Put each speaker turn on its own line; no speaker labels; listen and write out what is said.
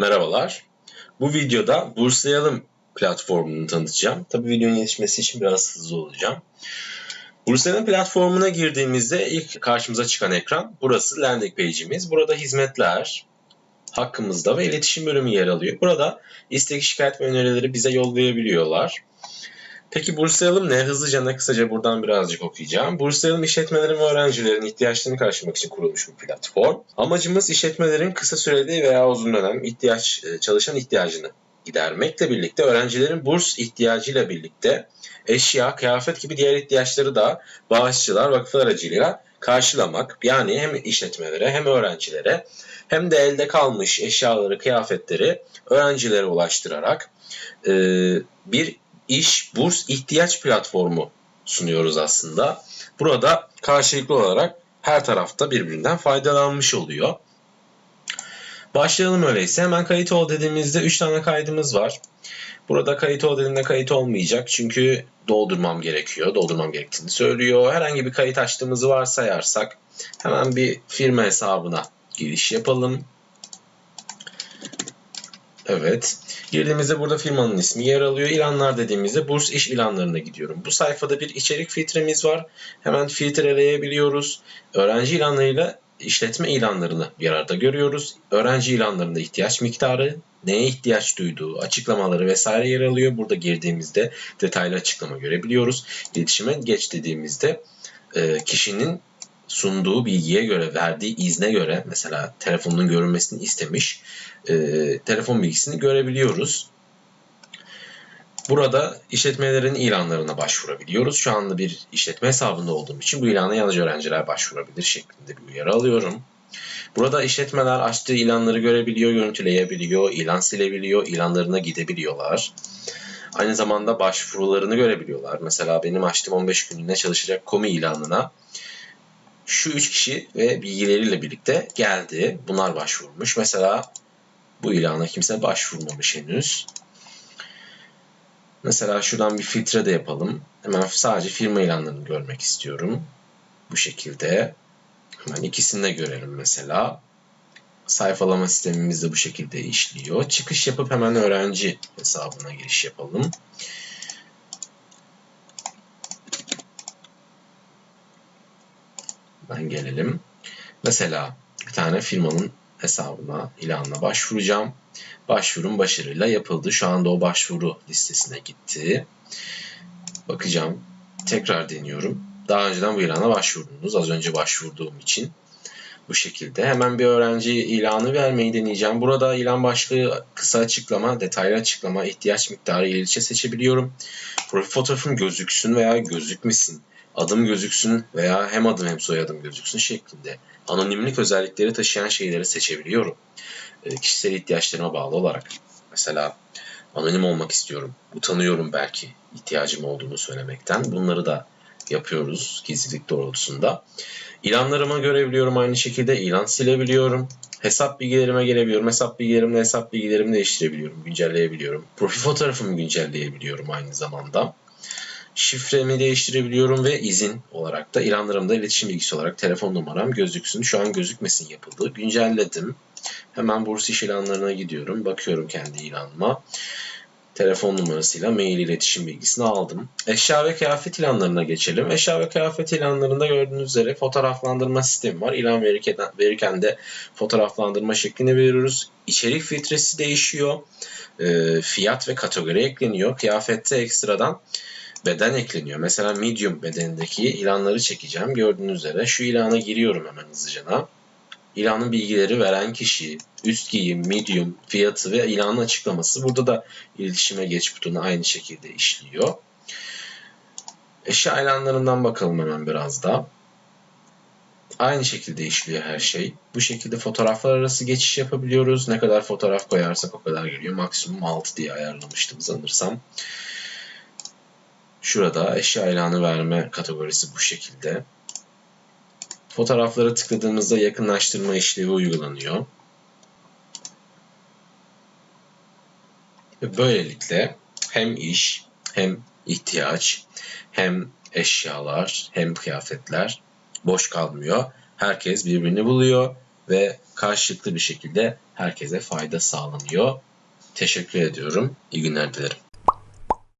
Merhabalar. Bu videoda Bursayalım platformunu tanıtacağım. Tabii videonun yetişmesi için biraz hızlı olacağım. Bursayalım platformuna girdiğimizde ilk karşımıza çıkan ekran burası landing page'imiz. Burada hizmetler, hakkımızda ve iletişim bölümü yer alıyor. Burada istek, şikayet ve önerileri bize yollayabiliyorlar. Peki Bursayalım ne? Hızlıca ne kısaca buradan birazcık okuyacağım. Bursayalım işletmelerin ve öğrencilerin ihtiyaçlarını karşılamak için kurulmuş bir platform. Amacımız işletmelerin kısa süreli veya uzun dönem ihtiyaç e, çalışan ihtiyacını gidermekle birlikte öğrencilerin burs ihtiyacıyla birlikte eşya, kıyafet gibi diğer ihtiyaçları da bağışçılar, vakıflar aracılığıyla karşılamak. Yani hem işletmelere hem öğrencilere hem de elde kalmış eşyaları, kıyafetleri öğrencilere ulaştırarak e, bir iş, burs, ihtiyaç platformu sunuyoruz aslında. Burada karşılıklı olarak her tarafta birbirinden faydalanmış oluyor. Başlayalım öyleyse. Hemen kayıt ol dediğimizde 3 tane kaydımız var. Burada kayıt ol dediğimde kayıt olmayacak. Çünkü doldurmam gerekiyor. Doldurmam gerektiğini söylüyor. Herhangi bir kayıt açtığımızı varsayarsak hemen bir firma hesabına giriş yapalım. Evet. Girdiğimizde burada firmanın ismi yer alıyor. İlanlar dediğimizde burs iş ilanlarına gidiyorum. Bu sayfada bir içerik filtremiz var. Hemen filtreleyebiliyoruz. Öğrenci ilanlarıyla işletme ilanlarını bir arada görüyoruz. Öğrenci ilanlarında ihtiyaç miktarı, neye ihtiyaç duyduğu, açıklamaları vesaire yer alıyor. Burada girdiğimizde detaylı açıklama görebiliyoruz. İletişime geç dediğimizde e, kişinin sunduğu bilgiye göre, verdiği izne göre mesela telefonun görünmesini istemiş e, telefon bilgisini görebiliyoruz. Burada işletmelerin ilanlarına başvurabiliyoruz. Şu anda bir işletme hesabında olduğum için bu ilana yalnızca öğrenciler başvurabilir şeklinde bir uyarı alıyorum. Burada işletmeler açtığı ilanları görebiliyor, görüntüleyebiliyor, ilan silebiliyor, ilanlarına gidebiliyorlar. Aynı zamanda başvurularını görebiliyorlar. Mesela benim açtığım 15 günlüğüne çalışacak komi ilanına şu üç kişi ve bilgileriyle birlikte geldi. Bunlar başvurmuş. Mesela bu ilana kimse başvurmamış henüz. Mesela şuradan bir filtre de yapalım. Hemen sadece firma ilanlarını görmek istiyorum. Bu şekilde. Hemen ikisini de görelim mesela. Sayfalama sistemimiz de bu şekilde işliyor. Çıkış yapıp hemen öğrenci hesabına giriş yapalım. Ben gelelim. Mesela bir tane firmanın hesabına, ilanına başvuracağım. Başvurum başarıyla yapıldı. Şu anda o başvuru listesine gitti. Bakacağım. Tekrar deniyorum. Daha önceden bu ilana başvurdunuz. Az önce başvurduğum için. Bu şekilde. Hemen bir öğrenci ilanı vermeyi deneyeceğim. Burada ilan başlığı, kısa açıklama, detaylı açıklama, ihtiyaç miktarı, ilçe seçebiliyorum. Profil fotoğrafım gözüksün veya gözükmesin adım gözüksün veya hem adım hem soyadım gözüksün şeklinde anonimlik özellikleri taşıyan şeyleri seçebiliyorum. E, kişisel ihtiyaçlarıma bağlı olarak. Mesela anonim olmak istiyorum. Utanıyorum belki ihtiyacım olduğunu söylemekten. Bunları da yapıyoruz gizlilik doğrultusunda. İlanlarıma görebiliyorum aynı şekilde. ilan silebiliyorum. Hesap bilgilerime gelebiliyorum. Hesap bilgilerimle hesap bilgilerimi değiştirebiliyorum. Güncelleyebiliyorum. Profil fotoğrafımı güncelleyebiliyorum aynı zamanda şifremi değiştirebiliyorum ve izin olarak da ilanlarımda iletişim bilgisi olarak telefon numaram gözüksün. Şu an gözükmesin yapıldı. Güncelledim. Hemen burs iş ilanlarına gidiyorum. Bakıyorum kendi ilanıma. Telefon numarasıyla mail iletişim bilgisini aldım. Eşya ve kıyafet ilanlarına geçelim. Eşya ve kıyafet ilanlarında gördüğünüz üzere fotoğraflandırma sistemi var. İlan verirken, verirken de fotoğraflandırma şeklini veriyoruz. İçerik filtresi değişiyor. E, fiyat ve kategori ekleniyor. Kıyafette ekstradan beden ekleniyor. Mesela medium bedenindeki ilanları çekeceğim. Gördüğünüz üzere şu ilana giriyorum hemen hızlıca. İlanın bilgileri veren kişi, üst giyim, medium, fiyatı ve ilanın açıklaması. Burada da iletişime geç butonu aynı şekilde işliyor. Eşya ilanlarından bakalım hemen biraz da. Aynı şekilde işliyor her şey. Bu şekilde fotoğraflar arası geçiş yapabiliyoruz. Ne kadar fotoğraf koyarsak o kadar geliyor. Maksimum 6 diye ayarlamıştım sanırsam. Şurada eşya ilanı verme kategorisi bu şekilde. Fotoğraflara tıkladığımızda yakınlaştırma işlevi uygulanıyor. Ve böylelikle hem iş, hem ihtiyaç, hem eşyalar, hem kıyafetler boş kalmıyor. Herkes birbirini buluyor ve karşılıklı bir şekilde herkese fayda sağlanıyor. Teşekkür ediyorum. İyi günler dilerim.